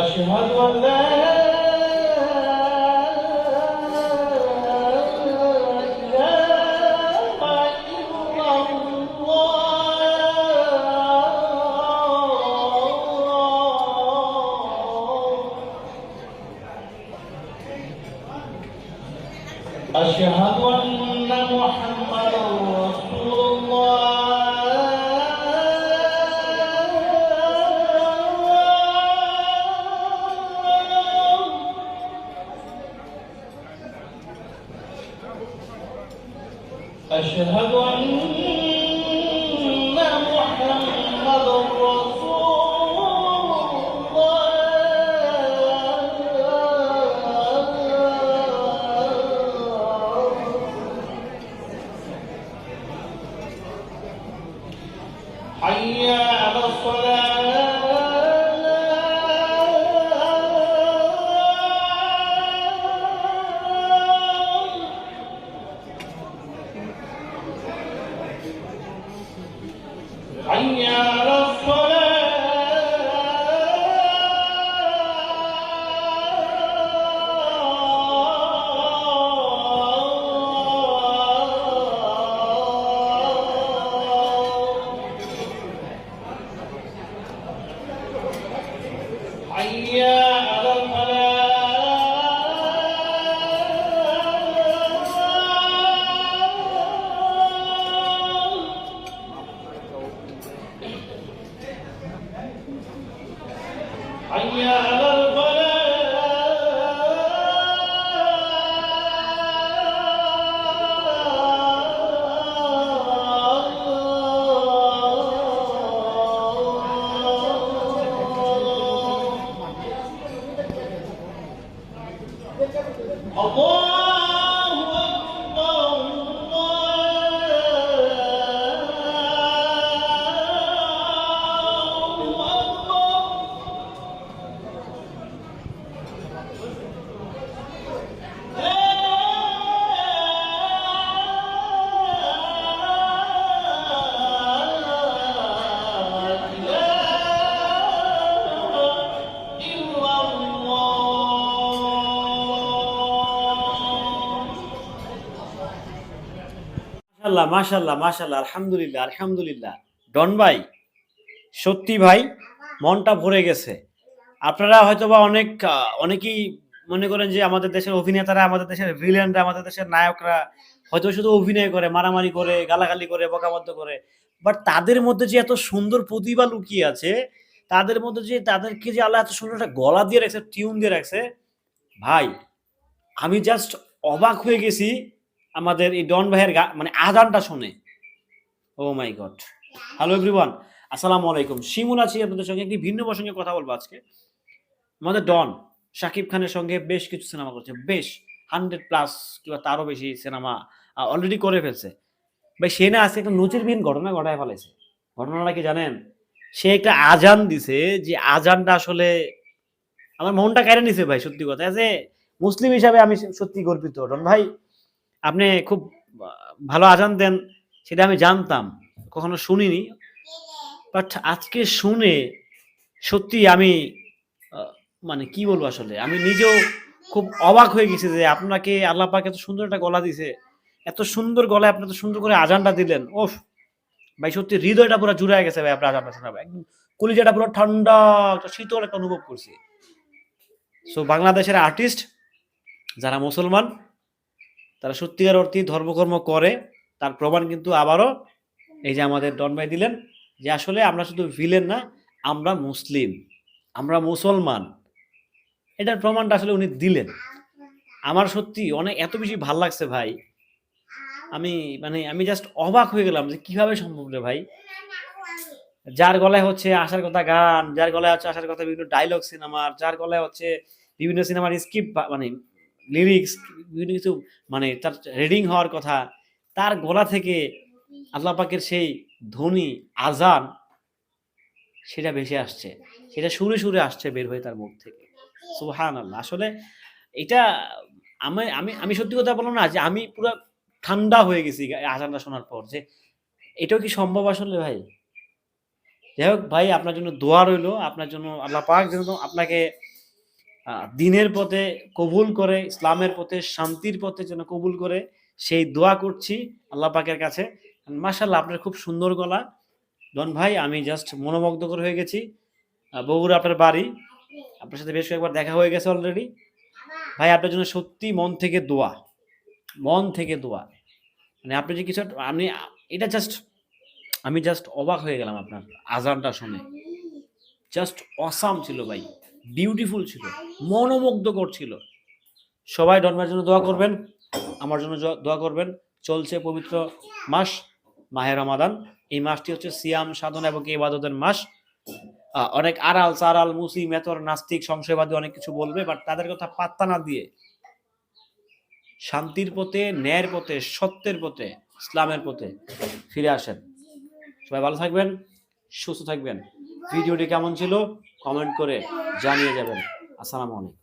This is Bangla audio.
أشهد أن لا أشهد أن محمدا رسول الله. أشهد أن محمدا رسول Yeah. Allah মাশাল্লাহ মাশাল্লাহ মাশাল্লাহ আলহামদুলিল্লাহ আলহামদুলিল্লাহ। ডন ভাই, সত্যি ভাই, মনটা ভরে গেছে। আপনারা হয়তোবা অনেক অনেকেই মনে করেন যে আমাদের দেশের অভিনেতারা, আমাদের দেশের ভিলেনরা আমাদের দেশের নায়করা হয়তো শুধু অভিনয় করে, মারামারি করে, গালাগালি করে বকাবদ্ধ করে। বাট তাদের মধ্যে যে এত সুন্দর প্রতিভা লুকিয়ে আছে, তাদের মধ্যে যে তাদেরকে যে আল্লাহ এত সুন্দর একটা গলা দিয়ে রাখছে টিউন দিয়ে রাখছে, ভাই, আমি জাস্ট অবাক হয়ে গেছি আমাদের এই ডন ভাইয়ের মানে আজানটা শুনে। Oh my god. Hello everyone আসসালামু আলাইকুম। শিমুল আছি আপনাদের সঙ্গে। একটি ভিন্ন প্রসঙ্গে কথা বলব আজকে। আমাদের ডন, শাকিব খানের সঙ্গে বেশ কিছু সিনেমা করছে। বেশ হান্ড্রেড প্লাস কিংবা তারও বেশি সিনেমা অলরেডি করে ফেলছে। ভাই, সে না আজকে একটা নজিরবিহীন ঘটনা ঘটায় ফেলেছে। ঘটনাটা কি জানেন? সে একটা আজান দিছে যে আজানটা আসলে আমার মনটা কেড়ে নিছে ভাই, সত্যি কথা। এ মুসলিম হিসাবে আমি সত্যি গর্বিত। ডন ভাই আপনি খুব ভালো আজান দেন সেটা আমি জানতাম, কখনো শুনিনি। বাট আজকে শুনে সত্যি আমি মানে কি বলব আসলে, আমি নিজেও খুব অবাক হয়ে গেছি যে আপনাকে আল্লাহ পাক এত সুন্দর একটা গলা দিছে এত সুন্দর গলায় আপনি এত সুন্দর করে আজানটা দিলেন, ওফ! ভাই, সত্যি হৃদয়টা পুরো জুড়ে গেছে ভাই আপনার আজানটা শোনা। একদম কলিজাটা পুরো ঠান্ডা, একটা শীতল একটা অনুভব করছি। সো বাংলাদেশের আর্টিস্ট যারা মুসলমান তারা সত্যিকার অর্থে ধর্মকর্ম করে, তার প্রমাণ কিন্তু আবারও এই যে আমাদের ডন ভাই দিলেন যে আসলে আমরা শুধু ভিলেন না, আমরা মুসলিম, আমরা মুসলমান। এটার প্রমাণটা আসলে উনি দিলেন। আমার সত্যি অনেক, এত বেশি ভালো লাগছে ভাই। আমি মানে আমি জাস্ট অবাক হয়ে গেলাম যে কীভাবে সম্ভব রে ভাই। যার গলায় হচ্ছে আসার কথা গান, যার গলায় হচ্ছে আসার কথা বিভিন্ন ডায়লগ সিনেমার যার গলায় হচ্ছে বিভিন্ন সিনেমার স্ক্রিপ্ট মানে লিরিক্স বিভিন্ন কিছু মানে তার রিডিং হওয়ার কথা, তার গলা থেকে আল্লাহ পাকের সেই ধ্বনি, আজান, সেটা ভেসে আসছে। সেটা সুরে সুরে আসছে বের হয়ে তার মুখ থেকে। সুহান আল্লাহ আসলে এটা আমি আমি আমি সত্যি কথা বললাম না যে আমি পুরো ঠান্ডা হয়ে গেছি আজানটা শোনার পর যে এটাও কি সম্ভব আসলে ভাই? যাই হোক ভাই, আপনার জন্য দোয়া রইল। আপনার জন্য আল্লাহ পাক যেন আপনাকে দিনের পথে কবুল করে, ইসলামের পথে, শান্তির পথে যেন কবুল করে, সেই দোয়া করছি আল্লাহ পাকের কাছে। মাশাল্লাহ আপনার খুব সুন্দর গলা। ডন ভাই, আমি জাস্ট মনোমুগ্ধকর হয়ে গেছি। বগুড়া আপনার বাড়ি। আপনার সাথে বেশ কয়েকবার দেখা হয়ে গেছে অলরেডি ভাই, আপনার জন্য সত্যি মন থেকে দোয়া। মন থেকে দোয়া। মানে আপনি যে কিছু আপনি এটা জাস্ট আমি জাস্ট অবাক হয়ে গেলাম আপনার আজানটা শুনে। জাস্ট অসাম ছিল ভাই। বিউটিফুল ছিল, মনোমুগ্ধকর ছিল। সবাই ডনভাইয়ের জন্য দোয়া করবেন, আমার জন্য দোয়া করবেন। চলছে পবিত্র মাস মাহের রমাদান। এই মাসটি হচ্ছে সিয়াম সাধনা এবং ইবাদতের মাস। অনেক আড়াল চারাল মুসি, মেতর, নাস্তিক, সংশয়বাদী অনেক কিছু বলবে বাট তাদের কথা পাত্তা না দিয়ে শান্তির পথে, ন্যায়ের পথে, সত্যের পথে, ইসলামের পথে ফিরে আসেন। সবাই ভালো থাকবেন, সুস্থ থাকবেন। ভিডিওটি কেমন ছিল? কমেন্ট করে জানিয়ে যাবেন। আসসালামু আলাইকুম।